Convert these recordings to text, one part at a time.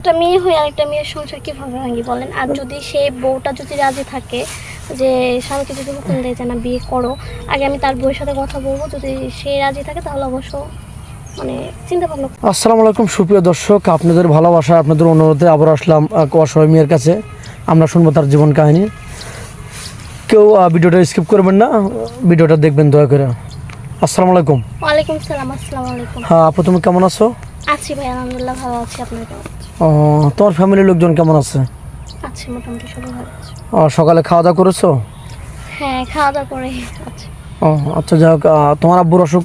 একটা মেয়ে হয়ে আরেকটা মেয়ের সংসার কীভাবে ভাঙি বলেন? আর যদি সে বউটা যদি রাজি থাকে যে স্বামীকে যদি হুকুম দেয় যে না বিয়ে করো আগে আমি তার বউয়ের সাথে কথা বলব। যদি সে রাজি থাকে তাহলে অবশ্য মানে চিন্তা ভাবনা আসসালামু আলাইকুম সুপ্রিয় দর্শক। আপনাদের ভালোবাসা আপনাদের অনুরোধে আবার আসলাম অসহায় মেয়ের কাছে। আমরা শুনব তার জীবন কাহিনী। কেউ ভিডিওটা স্কিপ করবেন না। ভিডিওটা দেখবেন দয়া করে। আসসালামু আলাইকুম। ওয়ালাইকুম সালাম আসসালামু আলাইকুম। হ্যাঁ আপু তুমি কেমন আছো? আছি ভাই আলহামদুলিল্লাহ ভালো আছি। আপনার কেমন? ও, তোমার ফ্যামিলির লোকজন কেমন আছে? আছি মোটামুটি সবাই ভালো আছে। ও, সকালে খাওয়া দাওয়া করেছ? হ্যাঁ খাওয়া দাওয়া করে আচ্ছা ও আচ্ছা যাই হোক তোমার আব্বুর অসুখ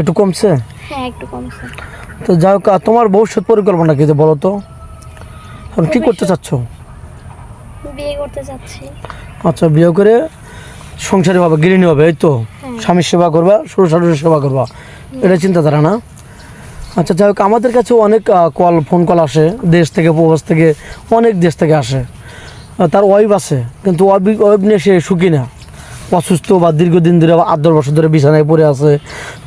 একটু কমছে? হ্যাঁ একটু কমছে। তো যাই হোক তোমার ভবিষ্যৎ পরিকল্পনা কি যে বলো তো? এখন কী করতে চাচ্ছ? বিয়ে করতে যাচ্ছি আচ্ছা বিয়ে করে সংসারে হবে গৃহিণী হবে এই তো? হ্যাঁ। স্বামীর সেবা করবা শ্বশুর শাশুড়ির সেবা করবা। এটা চিন্তাধারা না? আচ্ছা যাই হোক, আমাদের কাছে অনেক কল ফোন কল আসে। দেশ থেকে প্রবাস থেকে, অনেক দেশ থেকে আসে। তার ওয়াইফ আছে, কিন্তু ওয়াইফ নিয়ে সে সুখী না। অসুস্থ বা দীর্ঘদিন ধরে আট, দশ বছর ধরে বিছানায় পড়ে আছে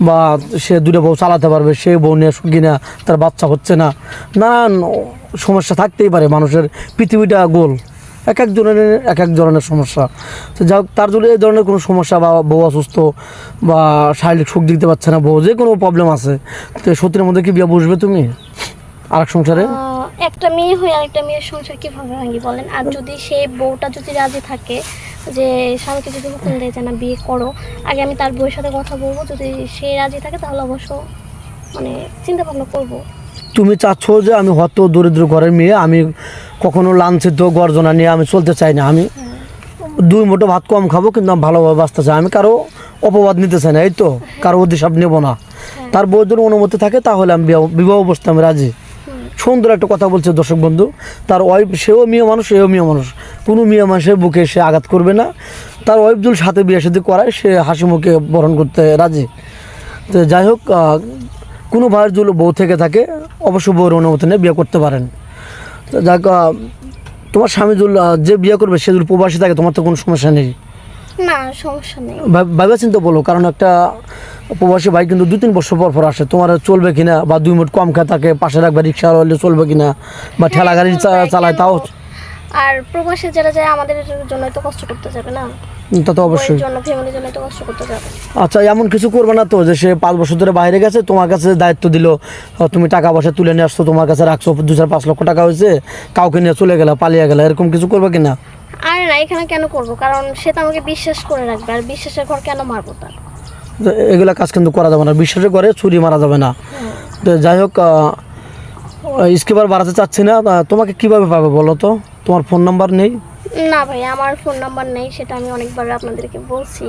বা সে দুটো বউ চালাতে পারবে সে বউ নিয়ে সুখী না, তার বাচ্চা হচ্ছে না। নানান সমস্যা থাকতেই পারে মানুষের, পৃথিবীটা গোল। এক এক ধরনের, এক এক ধরনের সমস্যা। তো যাই তার জন্য এই ধরনের কোনো সমস্যা বা বউ অসুস্থ বা শারীরিক সুখ দিতে পারছে না, বউ যে কোনো প্রবলেম আছে। তো সত্যির মধ্যে কি বিয়ে বসবে তুমি? আরেক সংসারে? একটা মেয়ে হয়ে আরেকটা মেয়ের সংসার কীভাবে ভাঙি বলেন? আর যদি সে বউটা যদি রাজি থাকে যে, স্বামীকে যদি হুকুম দেয় যে, না, বিয়ে করো। আগে আমি তার বউয়ের সাথে কথা বলব। যদি সে রাজি থাকে, তাহলে অবশ্য মানে চিন্তা ভাবনা করব। তুমি চাচ্ছ যে আমি হত দরিদ্র ঘরের মেয়ে, আমি কখনো লাঞ্ছিত, গর্জনা নিয়ে আমি চলতে চাই না। আমি দুই মুঠো ভাত কম খাব, কিন্তু আমি ভালোভাবে বাঁচতে চাই। আমি কারও অপবাদ নিতে চাই না, এই তো। কারও অধিসাপ নেব না। তার বউর জন্য অনুমতি থাকে, তাহলে আমি বিবাহ- বিবাহ বসতে আমি রাজি। সুন্দর একটা কথা বলছে দর্শক বন্ধু। তার ওয়াইফ সেও মেয়ে মানুষ সেও মেয়ে মানুষ। কোনো মেয়ে মানুষের বুকে সে আঘাত করবে না। তার ওয়াইফ যদি সাথে বিয়ে সাথে করায়, সে হাসি মুখে বরণ করতে রাজি। তো যাই হোক কোনো ভাইয়ের যদি বউ থেকে থাকে অবশ্যই বউর অনুমতি নিয়ে বিয়ে করতে পারেন। তো যাক তোমার স্বামী যে বিয়ে করবে সে যদি প্রবাসী থাকে তোমার তো কোনো সমস্যা নেই। না সমস্যা নেই। ভাবে চিন্তা বলো কারণ একটা প্রবাসী ভাই কিন্তু দু তিন বছর পর পর আসে তোমার চলবে কিনা বা দুই মুঠ কম খেয়ে তাকে পাশে রাখবে রিক্সা হলে চলবে কিনা বা ঠেলা গাড়ি হ্যাঁ, চালায় তাও আর প্রবাসে যারা যায় আমাদের জন্য তো কষ্ট করতে যাবে না? তা তো অবশ্যই। জন্য ফ্যামিলির জন্য তো কষ্ট করতে যাবে। আচ্ছা এমন কিছু করবে না তো যে সে পাঁচ বছর ধরে বাইরে গেছে তোমার কাছে দায়িত্ব দিল তুমি টাকা পয়সা তুলে নিয়ে আসছো তোমার কাছে রাখছো দু চার পাঁচ লক্ষ টাকা হয়েছে কাউকে নিয়ে চলে গেলে পালিয়ে গেলে এরকম কিছু করবে কিনা? আর না এখানে কেন করব? কারণ সে তো আমাকে বিশ্বাস করে রাখবে আর বিশ্বাসের ঘর কেন মারবো তার? এগুলা কাজ কিন্তু করা যাবে না বিশ্বাসে করে ছুরি মারা যাবে না। তো যাই হোক স্কিপার বাড়াতে চাচ্ছি না তোমাকে কীভাবে পাবে বলো তো? তোমার ফোন নাম্বার নেই? না ভাই, আমার ফোন নাম্বার নেই, সেটা আমি অনেকবার আপনাদেরকে বলছি।